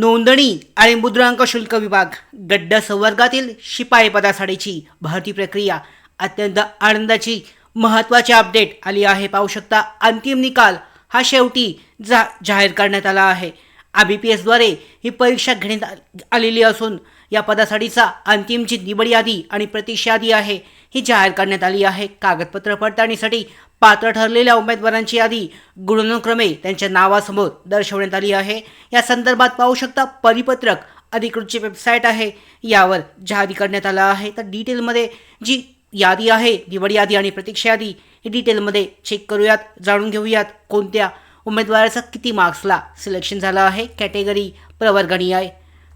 नोंदणी आणि मुद्रांक शुल्क विभाग गड्ड संवर्गातील शिपाई पदासाठीची भरती प्रक्रिया अत्यंत आनंदाची महत्त्वाचे अपडेट आली आहे. पाहू शकता अंतिम निकाल हा शेवटी जा जाहीर करण्यात आला आहे. आय बी पी एसद्वारे ही परीक्षा घेण्यात आलेली असून या पदासाठीचा अंतिम जी निवड यादी आणि प्रतीक्षा यादी आहे ही जाहीर करण्यात आली आहे. कागदपत्र पडताळणीसाठी पात्र ठरलेल्या उमेदवारांची यादी गुणनुक्रमे त्यांच्या नावासमोर दर्शवण्यात आली आहे. या संदर्भात पाहू शकता परिपत्रक अधिकृतची वेबसाईट आहे. यावर जारी करण्यात आलं आहे. तर डिटेलमध्ये जी यादी आहे निवड यादी आणि प्रतीक्षा यादी ही डिटेलमध्ये चेक करूयात जाणून घेऊयात कोणत्या उमेदवाराचा किती मार्क्सला सिलेक्शन झालं आहे. कॅटेगरी प्रवर्गणी आहे.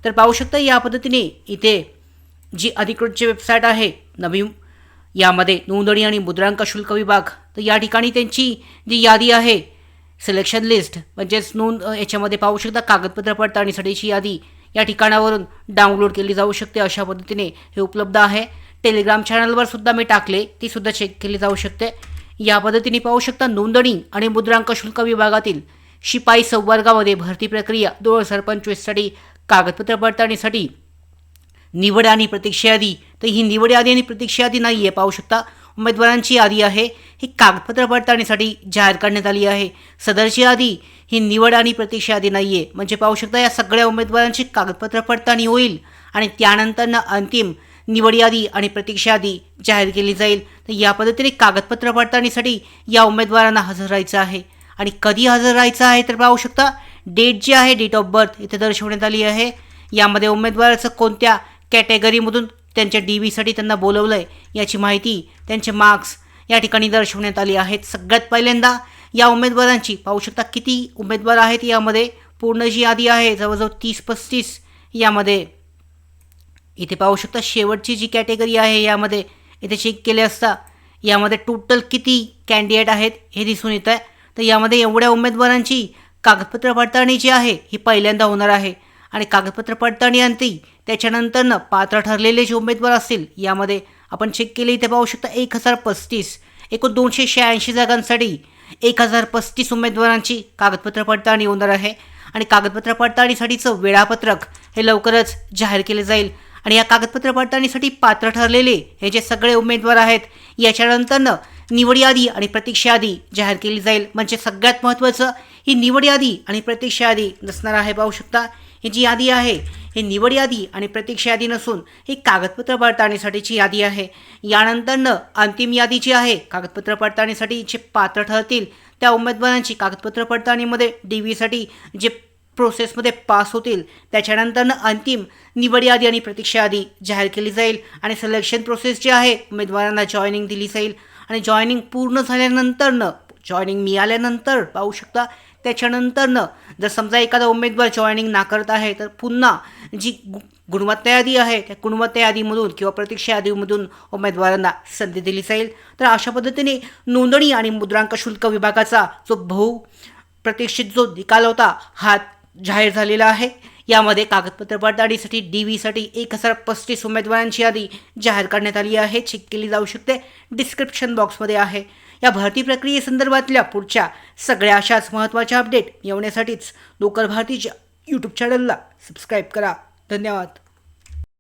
तर पाहू शकता या पद्धतीने इथे जी अधिकृतची वेबसाईट आहे नवी यामध्ये नोंदणी आणि मुद्रांक शुल्क विभाग. तर या ठिकाणी त्यांची जी यादी आहे सिलेक्शन लिस्ट म्हणजेच नोंद याच्यामध्ये पाहू शकता कागदपत्र पडताळणीसाठीची यादी. या ठिकाणावरून डाउनलोड केली जाऊ शकते अशा पद्धतीने हे उपलब्ध आहे. टेलिग्राम चॅनलवर सुद्धा मी टाकले ती सुद्धा चेक केली जाऊ शकते. या पद्धतीने पाहू शकता नोंदणी आणि मुद्रांक शुल्क विभागातील शिपाई संवर्गामध्ये भरती प्रक्रिया दोन हजार पंचवीससाठी कागदपत्र पडताळणीसाठी निवड आणि प्रतीक्षा यादी तर ही निवड यादी आणि प्रतीक्षा यादी नाही आहे. पाहू शकता उमेदवारांची यादी आहे. ही कागदपत्र पडताळणीसाठी जाहीर करण्यात आली आहे. सदरची यादी ही निवड आणि प्रतीक्षा यादी नाही आहे. म्हणजे पाहू शकता या सगळ्या उमेदवारांची कागदपत्र पडताळणी होईल आणि त्यानंतरनं अंतिम निवड यादी आणि प्रतीक्षा यादी जाहीर केली जाईल. तर या पद्धतीने कागदपत्र पडताळणीसाठी या उमेदवारांना हजर राहायचं आहे. आणि कधी हजर राहायचं आहे तर पाहू शकता डेट जी आहे डेट ऑफ बर्थ इथे दर्शवण्यात आली आहे. यामध्ये उमेदवाराचं कोणत्या कॅटेगरीमधून त्यांच्या डी व्हीसाठी त्यांना बोलवलं आहे याची माहिती त्यांचे मार्क्स या ठिकाणी दर्शवण्यात आली आहेत. सगळ्यात पहिल्यांदा या उमेदवारांची पाहू शकता किती उमेदवार आहेत यामध्ये. पूर्ण जी यादी आहे जवळजवळ तीस पस्तीस यामध्ये. इथे पाहू शकता शेवटची जी कॅटेगरी आहे यामध्ये इथे चेक केले असता यामध्ये टोटल किती कॅन्डिडेट आहेत हे दिसून येत आहे तर यामध्ये एवढ्या उमेदवारांची कागदपत्र पडताळणी जी आहे ही पहिल्यांदा होणार आहे. आणि कागदपत्र पडताळणी अंती त्याच्यानंतरनं पात्र ठरलेले जे उमेदवार असतील यामध्ये आपण चेक केले इथे पाहू शकता एक हजार पस्तीस एकूण दोनशे शहाऐंशी जागांसाठी एक हजार पस्तीस उमेदवारांची कागदपत्र पडताळणी होणार आहे. आणि कागदपत्र पडताळणीसाठीचं वेळापत्रक हे लवकरच जाहीर केले जाईल. आणि या कागदपत्र पडताळणीसाठी पात्र ठरलेले हे जे सगळे उमेदवार आहेत याच्यानंतरनं निवड यादी आणि प्रतीक्षा यादी जाहीर केली जाईल. म्हणजे सगळ्यात महत्त्वाचं ही निवड यादी आणि प्रतीक्षा यादी नसणार आहे पाहू शकता. ही जी यादी आहे ही निवड यादी आणि प्रतीक्षा यादी नसून ही कागदपत्र पडताळणीसाठीची यादी आहे. यानंतरनं अंतिम यादी जी आहे कागदपत्र पडताळणीसाठी जे पात्र ठरतील त्या उमेदवारांची कागदपत्र पडताळणीमध्ये डी व्हीसाठी जे प्रोसेसमध्ये पास होतील त्याच्यानंतरनं अंतिम निवड यादी आणि प्रतीक्षा यादी जाहीर केली जाईल आणि सिलेक्शन प्रोसेस जी आहे उमेदवारांना जॉईनिंग दिली जाईल. आणि जॉईनिंग पूर्ण झाल्यानंतरनं जॉईनिंग मिळाल्यानंतर पाहू शकता त्याच्यानंतरनं जर समजा एखादा उमेदवार जॉईनिंग नाकारत आहे तर पुन्हा जी गु- गुणवत्ता यादी आहे त्या गुणवत्ता यादीमधून किंवा प्रतीक्षा यादीमधून उमेदवारांना संधी दिली जाईल. तर अशा पद्धतीने नोंदणी आणि मुद्रांक शुल्क विभागाचा जो बहु प्रतीक्षित जो निकाल होता हा जाहीर झालेला आहे. यामध्ये कागदपत्र पडताळणीसाठी डी व्हीसाठी एक हजार पस्तीस उमेदवारांची यादी जाहीर करण्यात आली आहे. चेक केली जाऊ शकते. डिस्क्रिप्शन बॉक्समध्ये आहे. या भरती प्रक्रियेसंदर्भातल्या पुढच्या सगळ्या अशाच महत्त्वाच्या अपडेट मिळवण्यासाठीच लोकल भारतीच्या यूट्यूब चॅनलला सबस्क्राईब करा. धन्यवाद.